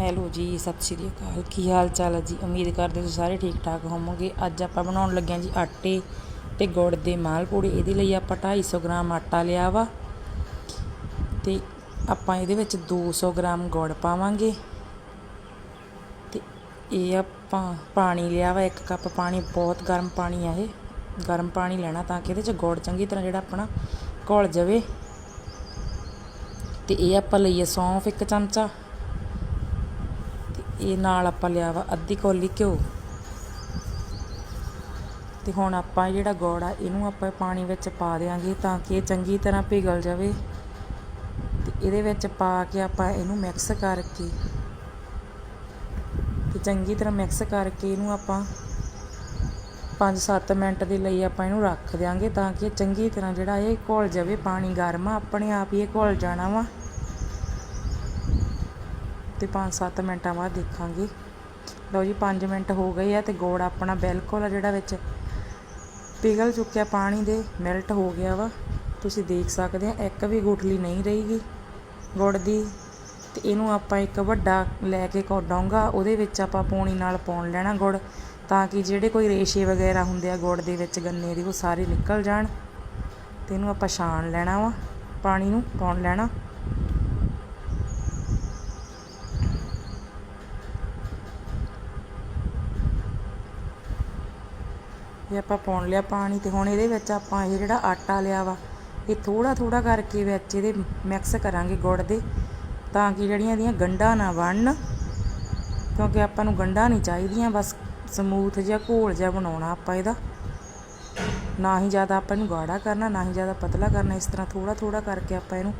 Hello ਜੀ, ਸਤਿ ਸ਼੍ਰੀ ਅਕਾਲ। ਕੀ ਹਾਲ ਚਾਲ ਹੈ ਜੀ? ਉਮੀਦ ਕਰਦੇ ਤੁਸੀਂ ਸਾਰੇ ਠੀਕ ਠਾਕ ਹੋਵੋਗੇ। ਅੱਜ ਆਪਾਂ ਬਣਾਉਣ ਲੱਗੇ ਹਾਂ ਜੀ ਆਟੇ ਤੇ ਗੁੜ ਦੇ ਮਾਲਪੂੜੇ ਇਹਦੇ ਲਈ ਆਪਾਂ 250 ਗ੍ਰਾਮ ਆਟਾ ਲਿਆ ਵਾ ਤੇ ਆਪਾਂ ਇਹਦੇ ਵਿੱਚ 200 ਗ੍ਰਾਮ ਗੁੜ ਪਾਵਾਂਗੇ। ਤੇ ਇਹ ਆਪਾਂ ਪਾਣੀ ਲਿਆ ਵਾ, ਇੱਕ ਕੱਪ ਪਾਣੀ, ਬਹੁਤ ਗਰਮ ਪਾਣੀ ਆ ਇਹ। ਗਰਮ ਪਾਣੀ ਲੈਣਾ ਤਾਂ ਕਿ ਇਹਦੇ ਚ ਗੁੜ ਚੰਗੀ ਤਰ੍ਹਾਂ ਜਿਹੜਾ ਆਪਣਾ ਘੁਲ ਜਾਵੇ। ਤੇ ਇਹ ਆਪਾਂ ਲਈਏ ਸੌਂਫ ਇੱਕ ਚਮਚਾ। ਇਹ ਨਾਲ ਆਪਾਂ ਲਿਆ ਵਾ ਅੱਧੀ ਕੌਲੀ ਘਿਓ। ਤੇ ਹੁਣ ਆਪਾਂ ਇਹ ਜਿਹੜਾ ਗੁੜ ਆ, ਇਹਨੂੰ ਆਪਾਂ ਪਾਣੀ ਵਿੱਚ ਪਾ ਦੇਾਂਗੇ ਤਾਂ ਕਿ ਇਹ ਚੰਗੀ ਤਰ੍ਹਾਂ ਪਿਘਲ ਜਾਵੇ। ਤੇ ਇਹਦੇ ਵਿੱਚ ਪਾ ਕੇ ਆਪਾਂ ਇਹਨੂੰ ਮਿਕਸ ਕਰਕੇ, ਤੇ ਚੰਗੀ ਤਰ੍ਹਾਂ ਮਿਕਸ ਕਰਕੇ ਇਹਨੂੰ ਆਪਾਂ 5-7 ਮਿੰਟ ਦੇ ਲਈ ਆਪਾਂ ਇਹਨੂੰ ਰੱਖ ਦਿਆਂਗੇ ਤਾਂ ਕਿ ਇਹ ਚੰਗੀ ਤਰ੍ਹਾਂ ਜਿਹੜਾ ਇਹ ਘੁਲ ਜਾਵੇ। ਪਾਣੀ ਗਰਮ ਆ, ਆਪਣੇ ਆਪ ਹੀ ਇਹ ਘੁਲ ਜਾਣਾ ਵਾ। ਤੇ 5-7 ਮਿੰਟਾਂ ਬਾਅਦ ਦੇਖਾਂਗੇ। ਲਓ ਜੀ 5 ਮਿੰਟ ਹੋ ਗਏ ਆ ਤੇ ਗੋੜ ਆਪਣਾ ਬਿਲਕੁਲ ਜਿਹੜਾ ਵਿੱਚ ਪਿਘਲ ਚੁੱਕਿਆ ਪਾਣੀ ਦੇ ਮੈਲਟ ਹੋ ਗਿਆ ਵਾ। ਤੁਸੀਂ ਦੇਖ ਸਕਦੇ ਆ, ਇੱਕ ਵੀ ਗੁਠਲੀ ਨਹੀਂ ਰਹੇਗੀ ਗੁੜ ਦੀ। ਤੇ ਇਹਨੂੰ ਆਪਾਂ ਇੱਕ ਵੱਡਾ ਲੈ ਕੇ ਕੋ ਡੋਂਗਾ, ਉਹਦੇ ਵਿੱਚ ਆਪਾਂ ਪੌਣੀ ਨਾਲ ਪਾਉਣ ਲੈਣਾ ਗੁੜ, ਤਾਂ ਕਿ ਜਿਹੜੇ ਕੋਈ ਰੇਸ਼ੇ ਵਗੈਰਾ ਹੁੰਦੇ ਆ ਗੁੜ ਦੇ ਵਿੱਚ ਗੰਨੇ ਦੇ, ਉਹ ਸਾਰੇ ਨਿਕਲ ਜਾਣ। ਤੇ ਇਹਨੂੰ ਆਪਾਂ ਛਾਣ ਲੈਣਾ ਵਾ, ਪਾਣੀ ਨੂੰ ਪਾਉਣ ਲੈਣਾ। ਇਹ ਆਪਾਂ ਪਾਉਣ ਲਿਆ ਪਾਣੀ ਤੇ ਹੁਣ ਇਹਦੇ ਵਿੱਚ ਆਪਾਂ ਇਹ ਜਿਹੜਾ ਆਟਾ ਲਿਆ ਵਾ, ਇਹ ਥੋੜਾ ਥੋੜਾ ਕਰਕੇ ਵਿੱਚ ਇਹਦੇ ਮਿਕਸ ਕਰਾਂਗੇ ਗੁੜ ਦੇ, ਤਾਂ ਕਿ ਜਿਹੜੀਆਂ ਇਹਦੀਆਂ ਗੰਢਾਂ ਨਾ ਬਣਨ, ਕਿਉਂਕਿ ਆਪਾਂ ਨੂੰ ਗੰਢਾਂ ਨਹੀਂ ਚਾਹੀਦੀਆਂ, ਬਸ ਸਮੂਥ ਜਿਹਾ ਘੋਲ ਜਿਹਾ ਬਣਾਉਣਾ ਆਪਾਂ ਇਹਦਾ। ਨਾ ਹੀ ਜ਼ਿਆਦਾ ਆਪਾਂ ਇਹਨੂੰ ਗਾੜਾ ਕਰਨਾ, ਨਾ ਹੀ ਜ਼ਿਆਦਾ ਪਤਲਾ ਕਰਨਾ, ਇਸ ਤਰ੍ਹਾਂ ਥੋੜਾ ਥੋੜਾ ਕਰਕੇ ਆਪਾਂ ਇਹਨੂੰ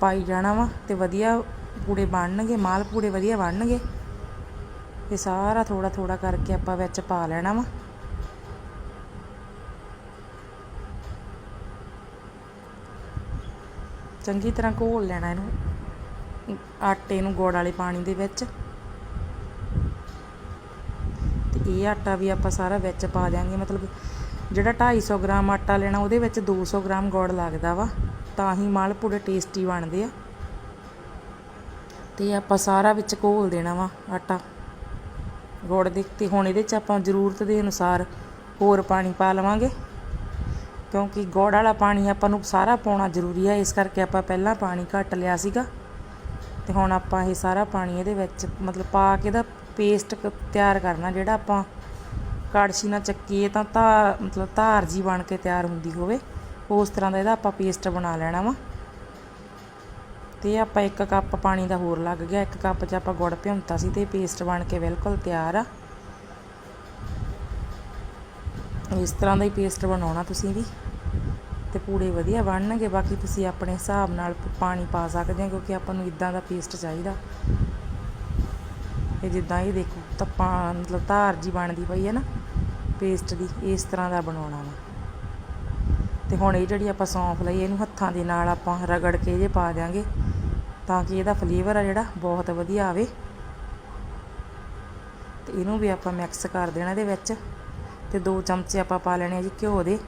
ਪਾਈ ਜਾਣਾ ਵਾ ਤੇ ਵਧੀਆ ਪੂੜੇ ਬਣਨਗੇ, ਮਾਲ ਪੂੜੇ ਵਧੀਆ ਬਣਨਗੇ। ਇਹ ਸਾਰਾ ਥੋੜਾ ਥੋੜਾ ਕਰਕੇ ਆਪਾਂ ਵਿੱਚ ਪਾ ਲੈਣਾ ਵਾ। ਚੰਗੀ ਤਰ੍ਹਾਂ ਘੋਲ ਲੈਣਾ ਇਹਨੂੰ, ਆਟੇ ਨੂੰ ਗੁੜ ਵਾਲੇ ਪਾਣੀ ਦੇ ਵਿੱਚ। ਤੇ ਇਹ ਆਟਾ ਵੀ ਆਪਾਂ ਸਾਰਾ ਵਿੱਚ ਪਾ ਦਿਆਂਗੇ, ਮਤਲਬ ਜਿਹੜਾ 250 ਗ੍ਰਾਮ ਆਟਾ ਲੈਣਾ, ਉਹਦੇ ਵਿੱਚ 200 ਗ੍ਰਾਮ ਗੁੜ ਲੱਗਦਾ ਵਾ, ਤਾਂ ਹੀ ਮਾਲਪੂੜੇ ਟੇਸਟੀ ਬਣਦੇ ਆ। ਤੇ ਆਪਾਂ ਸਾਰਾ ਵਿੱਚ ਘੋਲ ਦੇਣਾ ਵਾ ਆਟਾ ਗੁੜ ਦੇ, ਤੇ ਹੁਣ ਇਹਦੇ ਚ ਆਪਾਂ ਜ਼ਰੂਰਤ ਦੇ ਅਨੁਸਾਰ ਹੋਰ ਪਾਣੀ ਪਾ ਲਵਾਂਗੇ। ਕਿਉਂਕਿ ਗੁੜ ਵਾਲਾ ਪਾਣੀ ਆਪਾਂ ਨੂੰ ਸਾਰਾ ਪਾਉਣਾ ਜ਼ਰੂਰੀ ਹੈ ਇਸ ਕਰਕੇ ਆਪਾਂ ਪਹਿਲਾਂ ਪਾਣੀ ਘੱਟ ਲਿਆ ਸੀਗਾ। ਤੇ ਹੁਣ ਆਪਾਂ ਇਹ ਸਾਰਾ ਪਾਣੀ ਇਹਦੇ ਵਿੱਚ ਮਤਲਬ ਪਾ ਕੇ ਇਹਦਾ ਪੇਸਟ ਤਿਆਰ ਕਰਨਾ, ਜਿਹੜਾ ਆਪਾਂ ਕੜਛੀ ਨਾਲ ਚੱਕੀਏ ਤਾਂ ਧਾਰ ਮਤਲਬ ਧਾਰ ਜੀ ਬਣ ਕੇ ਤਿਆਰ ਹੁੰਦੀ ਹੋਵੇ, ਉਸ ਤਰ੍ਹਾਂ ਦਾ ਇਹਦਾ ਆਪਾਂ ਪੇਸਟ ਬਣਾ ਲੈਣਾ ਵਾ। ਤੇ ਆਪਾਂ ਇੱਕ ਕੱਪ ਪਾਣੀ ਦਾ ਹੋਰ ਲੱਗ ਗਿਆ, ਇੱਕ ਕੱਪ 'ਚ ਆਪਾਂ ਗੁੜ ਭਿਉਂਤਾ ਸੀ ਤੇ ਪੇਸਟ ਬਣ ਕੇ ਬਿਲਕੁਲ ਤਿਆਰ ਆ। ਇਸ ਤਰ੍ਹਾਂ ਦਾ ਹੀ ਪੇਸਟ ਬਣਾਉਣਾ ਤੁਸੀਂ ਵੀ। ਤੇ ਪੂੜੇ ਵਧੀਆ ਬਣਨਗੇ, ਬਾਕੀ ਤੁਸੀਂ ਆਪਣੇ ਹਿਸਾਬ ਨਾਲ ਪਾਣੀ ਪਾ ਸਕਦੇ ਹੋ, ਕਿਉਂਕਿ ਆਪਾਂ ਨੂੰ ਇਦਾਂ ਦਾ ਪੇਸਟ ਚਾਹੀਦਾ। ਇਹ ਜਿੱਦਾਂ ਇਹ ਦੇਖੋ ਤੱਪਾ ਮਤਲਬ ਧਾਰ ਜੀ ਬਣਦੀ ਪਈ ਹੈ ਨਾ ਪੇਸਟ ਦੀ, ਇਸ ਤਰ੍ਹਾਂ ਦਾ ਬਣਾਉਣਾ ਵਾ। ਤੇ ਹੁਣ ਇਹ ਜਿਹੜੀ ਆਪਾਂ ਸੌਂਫ ਲਈ, ਇਹਨੂੰ ਹੱਥਾਂ ਦੇ ਨਾਲ ਆਪਾਂ ਰਗੜ ਕੇ ਜੇ ਪਾ ਦਿਆਂਗੇ, ਤਾਂ ਕਿ ਇਹਦਾ ਫਲੇਵਰ ਆ ਜਿਹੜਾ, ਬਹੁਤ ਵਧੀਆ ਆਵੇ। ਤੇ ਇਹਨੂੰ ਵੀ ਆਪਾਂ ਮਿਕਸ ਕਰ ਦੇਣਾ ਇਹਦੇ ਵਿੱਚ। ਤੇ ਦੋ ਚਮਚੇ ਆਪਾਂ ਪਾ ਲੈਣੇ ਆ ਜੀ ਘਿਓ ਦੇ।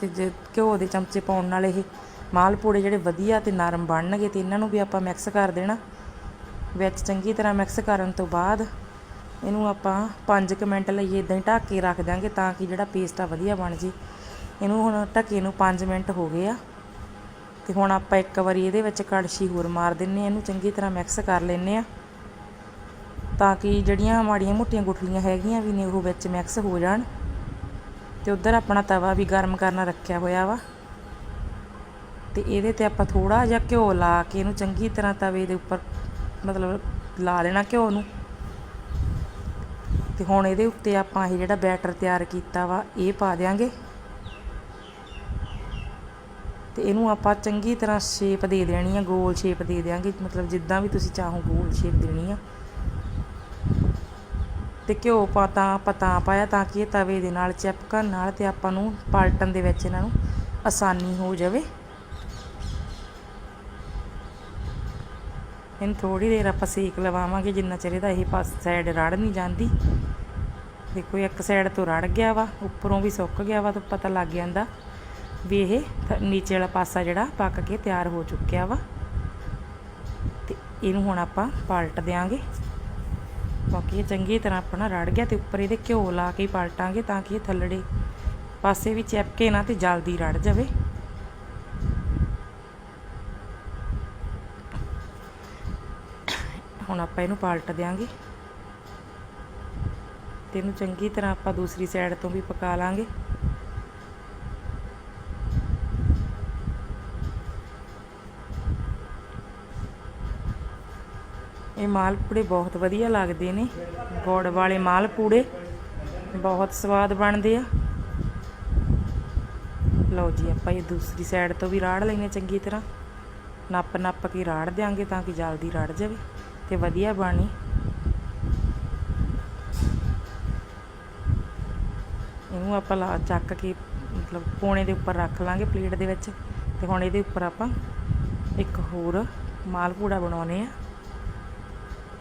ਤੇ ਜੇ ਘਿਓ ਦੇ ਚਮਚੇ ਪਾਉਣ ਨਾਲ ਇਹ ਮਾਲਪੂੜੇ ਜਿਹੜੇ ਵਧੀਆ ਤੇ ਨਰਮ ਬਣਨਗੇ ਤੇ ਇਹਨਾਂ ਨੂੰ ਵੀ ਆਪਾਂ ਮਿਕਸ ਕਰ ਦੇਣਾ। ਵਿੱਚ ਚੰਗੀ ਤਰ੍ਹਾਂ ਮਿਕਸ ਕਰਨ ਤੋਂ ਬਾਅਦ ਇਹਨੂੰ ਆਪਾਂ 5 ਮਿੰਟ ਲਈ ਇਦਾਂ ਹੀ ਢੱਕ ਕੇ ਰੱਖ ਦਾਂਗੇ ਤਾਂ ਕਿ ਜਿਹੜਾ ਪੇਸਟ ਆ ਵਧੀਆ ਬਣ ਜੇ। ਇਹਨੂੰ ਹੁਣ ਢੱਕੇ ਨੂੰ 5 ਮਿੰਟ ਹੋ ਗਏ ਆ। ਤੇ ਹੁਣ ਆਪਾਂ ਇੱਕ ਵਾਰੀ ਇਹਦੇ ਵਿੱਚ ਕੜਛੀ ਹੋਰ ਮਾਰ ਦਿੰਨੇ ਆ, ਇਹਨੂੰ ਚੰਗੀ ਤਰ੍ਹਾਂ ਮਿਕਸ ਕਰ ਲੈਨੇ ਆ। ਤਾਂ ਕਿ ਜਿਹੜੀਆਂ ਮਾੜੀਆਂ ਮੋਟੀਆਂ ਗੁਠਲੀਆਂ ਹੈਗੀਆਂ ਵੀ ਨੇ ਉਹ ਵਿੱਚ ਮਿਕਸ ਹੋ ਜਾਣ ਤੇ ਉਧਰ ਆਪਣਾ ਤਵਾ ਵੀ ਗਰਮ ਕਰਨਾ ਰੱਖਿਆ ਹੋਇਆ ਵਾ। ਤੇ ਇਹਦੇ ਤੇ ਆਪਾਂ ਥੋੜਾ ਜਿਹਾ ਘਿਓ ਲਾ ਕੇ ਇਹਨੂੰ ਚੰਗੀ ਤਰ੍ਹਾਂ ਤਵੇ ਦੇ ਉੱਪਰ ਮਤਲਬ ਲਾ ਲੈਣਾ ਘਿਓ ਨੂੰ। ਤੇ ਹੁਣ ਇਹਦੇ ਉੱਤੇ ਆਪਾਂ ਇਹ ਜਿਹੜਾ ਬੈਟਰ ਤਿਆਰ ਕੀਤਾ ਵਾ, ਇਹ ਪਾ ਦੇਾਂਗੇ ਤੇ ਇਹਨੂੰ ਆਪਾਂ ਚੰਗੀ ਤਰ੍ਹਾਂ ਸ਼ੇਪ ਦੇ ਦੇਣੀ ਆ, ਗੋਲ ਸ਼ੇਪ ਦੇ ਦੇਾਂਗੇ ਮਤਲਬ ਜਿੱਦਾਂ ਵੀ ਤੁਸੀਂ ਚਾਹੋ ਗੋਲ ਸ਼ੇਪ ਦੇਣੀ ਆ। ਅਤੇ ਘਿਓ ਪਾਤਾ, ਪਤਾ ਪਾਇਆ ਤਾਂ ਕਿ ਇਹ ਤਵੇ ਦੇ ਨਾਲ ਚਿਪਕਣ ਨਾਲ ਅਤੇ ਆਪਾਂ ਨੂੰ ਪਲਟਣ ਦੇ ਵਿੱਚ ਇਹਨਾਂ ਨੂੰ ਆਸਾਨੀ ਹੋ ਜਾਵੇ। ਇਹਨੂੰ ਥੋੜੀ ਦੇਰ ਆਪਾਂ ਸੇਕ ਲਵਾਵਾਂਗੇ, ਜਿੰਨਾ ਚਿਰ ਇਹਦਾ ਇਹ ਪਾਸ ਸਾਈਡ ਰੜ ਨਹੀਂ ਜਾਂਦੀ। ਦੇਖੋ, ਇੱਕ ਸਾਈਡ ਤੋਂ ਰੜ ਗਿਆ ਵਾ, ਉੱਪਰੋਂ ਵੀ ਸੁੱਕ ਗਿਆ ਵਾ ਤਾਂ ਪਤਾ ਲੱਗ ਜਾਂਦਾ ਵੀ ਇਹ ਥ- ਨੀਚੇ ਵਾਲਾ ਪਾਸਾ ਜਿਹੜਾ ਪੱਕ ਕੇ ਤਿਆਰ ਹੋ ਚੁੱਕਿਆ ਵਾ। ਤੇ ਇਹਨੂੰ ਹੁਣ ਆਪਾਂ ਪਲਟ ਦਿਆਂਗੇ। ਬਾਕੀ ਇਹ ਚੰਗੀ ਤਰ੍ਹਾਂ ਆਪਣਾ ਰੜ ਗਿਆ ਤੇ ਉੱਪਰ ਇਹਦੇ ਘਿਓ ਲਾ ਕੇ ਹੀ ਪਲਟਾਂਗੇ ਤਾਂ ਕਿ ਇਹ ਥੱਲੜੇ ਪਾਸੇ ਵੀ ਚਿਪਕੇ ਨਾ ਤੇ ਜਲਦੀ ਰੜ ਜਾਵੇ। ਹੁਣ ਆਪਾਂ ਇਹਨੂੰ ਪਲਟ ਦਿਆਂਗੇ ਤੇ ਇਹਨੂੰ ਚੰਗੀ ਤਰ੍ਹਾਂ ਆਪਾਂ ਦੂਸਰੀ ਸਾਈਡ ਤੋਂ ਵੀ ਪਕਾ ਲਾਂਗੇ। ਇਹ ਮਾਲਪੂੜੇ ਬਹੁਤ ਵਧੀਆ ਲੱਗਦੇ ਨੇ। ਗੁੜ ਵਾਲੇ ਮਾਲਪੂੜੇ ਬਹੁਤ ਸਵਾਦ ਬਣਦੇ ਆ। ਲਓ ਜੀ, ਆਪਾਂ ਇਹ ਦੂਸਰੀ ਸਾਈਡ ਤੋਂ ਵੀ ਰਾੜ ਲੈਨੇ ਚੰਗੀ ਤਰ੍ਹਾਂ। ਨੱਪ ਨੱਪ ਕੇ ਰਾੜ ਦਿਆਂਗੇ ਤਾਂ ਕਿ ਜਲਦੀ ਰੜ ਜਾਵੇ ਤੇ ਵਧੀਆ ਬਣੀ। ਇਹਨੂੰ ਆਪਾਂ ਲਾ ਚੱਕ ਕੇ ਮਤਲਬ ਪੋਣੇ ਦੇ ਉੱਪਰ ਰੱਖ ਲਾਂਗੇ ਪਲੇਟ ਦੇ ਵਿੱਚ। ਤੇ ਹੁਣ ਇਹਦੇ ਉੱਪਰ ਆਪਾਂ ਇੱਕ ਹੋਰ ਮਾਲਪੂੜਾ ਬਣਾਉਨੇ ਆ।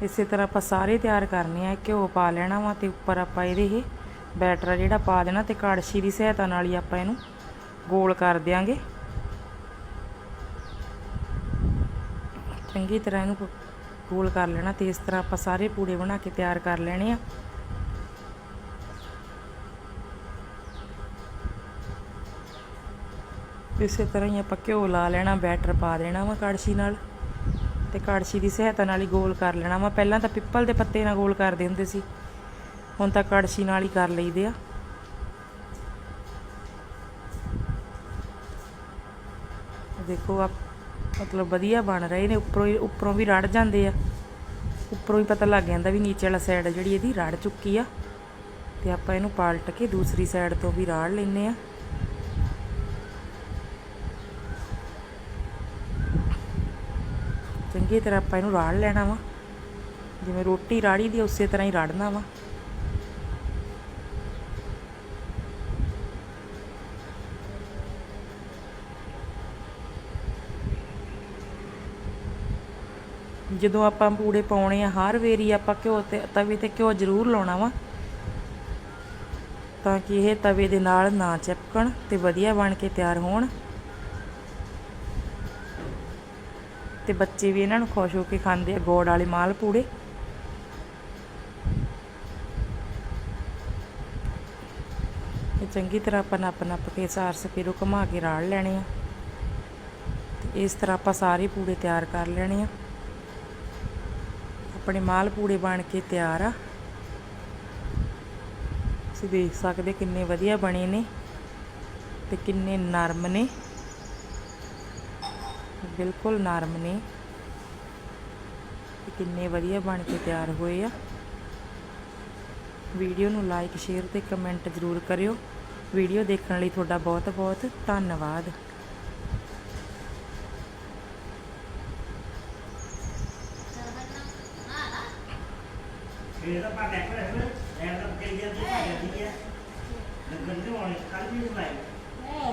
ਇਸੇ ਤਰ੍ਹਾਂ ਆਪਾਂ ਸਾਰੇ ਤਿਆਰ ਕਰਨੇ ਆ, ਘਿਓ ਪਾ ਲੈਣਾ ਵਾ ਤੇ ਉੱਪਰ ਆਪਾਂ ਇਹਦੇ ਇਹ ਬੈਟਰ ਜਿਹੜਾ ਪਾ ਦੇਣਾ ਤੇ ਕੜਛੀ ਦੀ ਸਹਾਇਤਾ ਨਾਲ ਹੀ ਆਪਾਂ ਇਹਨੂੰ ਗੋਲ ਕਰ ਦਿਆਂਗੇ। ਚੰਗੀ ਤਰ੍ਹਾਂ ਇਹਨੂੰ ਗੋਲ ਕਰ ਲੈਣਾ ਤੇ ਇਸ ਤਰ੍ਹਾਂ ਆਪਾਂ ਸਾਰੇ ਪੂੜੇ ਬਣਾ ਕੇ ਤਿਆਰ ਕਰ ਲੈਣੇ ਆ। ਇਸੇ ਤਰ੍ਹਾਂ ਹੀ ਆਪਾਂ ਘਿਓ ਲਾ ਲੈਣਾ, ਬੈਟਰ ਪਾ ਦੇਣਾ ਵਾ ਕੜਛੀ ਨਾਲ। ਤੇ ਕੜਛੀ ਦੀ ਸਹਾਇਤਾ ਨਾਲ ਹੀ ਗੋਲ ਕਰ ਲੈਣਾ ਵਾ। ਪਹਿਲਾਂ ਤਾਂ ਪਿੱਪਲ ਦੇ ਪੱਤੇ ਨਾਲ ਗੋਲ ਕਰਦੇ ਹੁੰਦੇ ਸੀ। ਹੁਣ ਤਾਂ ਕੜਛੀ ਨਾਲ ਹੀ ਕਰ ਲਈਦੇ ਆ। ਦੇਖੋ ਆ ਮਤਲਬ ਵਧੀਆ ਬਣ ਰਹੇ ਨੇ। ਉੱਪਰੋਂ ਹੀ, ਉੱਪਰੋਂ ਵੀ ਰੜ ਜਾਂਦੇ ਆ। ਉੱਪਰੋਂ ਹੀ ਪਤਾ ਲੱਗ ਜਾਂਦਾ ਵੀ ਨੀਚੇ ਵਾਲਾ ਸਾਈਡ ਜਿਹੜੀ ਇਹਦੀ ਰੜ ਚੁੱਕੀ ਆ। ਤੇ ਆਪਾਂ ਇਹਨੂੰ ਪਲਟ ਕੇ ਦੂਸਰੀ ਸਾਈਡ ਤੋਂ ਵੀ ਰਾੜ ਲੈਨੇ ਆ। ਚੰਗੀ ਤਰ੍ਹਾਂ ਆਪਾਂ ਇਹਨੂੰ ਰਾੜ ਲੈਣਾ ਵਾ। ਜਿਵੇਂ ਰੋਟੀ ਰਾੜੀ ਦੀ ਉਸੇ ਤਰ੍ਹਾਂ ਹੀ ਰਾੜਨਾ ਵਾ। ਜਦੋਂ ਆਪਾਂ ਪੂੜੇ ਪਾਉਣੇ ਆ, ਹਰ ਵੇਰੀ ਆਪਾਂ ਘਿਓ ਤੇ, ਤਵੇ ਤੇ ਘਿਓ ਜ਼ਰੂਰ ਲਾਉਣਾ ਵਾ। ਤਾਂ ਕਿ ਇਹ ਤਵੇ ਦੇ ਨਾਲ ਨਾ ਚਿਪਕਣ ਤੇ ਵਧੀਆ ਬਣ ਕੇ ਤਿਆਰ ਹੋਣ। ਤੇ ਬੱਚੇ ਵੀ ਇਹਨਾਂ ਨੂੰ ਖੁਸ਼ ਹੋ ਕੇ ਖਾਂਦੇ ਆ ਗੋੜ ਵਾਲੇ ਮਾਲ ਪੂੜੇ। ਇਹ ਚੰਗੀ ਤਰ੍ਹਾਂ ਆਪਾਂ ਨੱਪ ਨੱਪ ਕੇ, ਸਾਰ ਸਪੇਰੋ ਘੁਮਾ ਕੇ ਰਾੜ ਲੈਣੇ ਆ। ਤੇ ਇਸ ਤਰ੍ਹਾਂ ਆਪਾਂ ਸਾਰੇ ਪੂੜੇ ਤਿਆਰ ਕਰ ਲੈਣੇ ਆ। ਆਪਣੇ ਮਾਲ ਪੂੜੇ ਬਣ ਕੇ ਤਿਆਰ ਆ। ਤੁਸੀਂ ਦੇਖ ਸਕਦੇ ਕਿੰਨੇ ਵਧੀਆ ਬਣੇ ਨੇ ਤੇ ਕਿੰਨੇ ਨਰਮ ਨੇ। ਬਿਲਕੁਲ ਨਰਮ ਨੇ। ਤੇ ਕਿੰਨੇ ਵਧੀਆ ਬਣ ਕੇ ਤਿਆਰ ਹੋਏ ਆ। ਵੀਡੀਓ ਨੂੰ ਲਾਈਕ ਸ਼ੇਅਰ ਤੇ ਕਮੈਂਟ ਜ਼ਰੂਰ ਕਰਿਓ। ਵੀਡੀਓ ਦੇਖਣ ਲਈ ਤੁਹਾਡਾ ਬਹੁਤ ਬਹੁਤ ਧੰਨਵਾਦ। ਇਹ ਤਾਂ ਪਾ ਕੇ ਰੱਖ ਲੈ ਇਹ ਤਾਂ ਕਈ ਜਾਂਦੀ ਪਾ ਜਾਂਦੀ ਹੈ ਲੱਗਣ ਤੇ ਹੋਣੇ ਕੱਲ ਵੀ ਬਣਾਈ hey,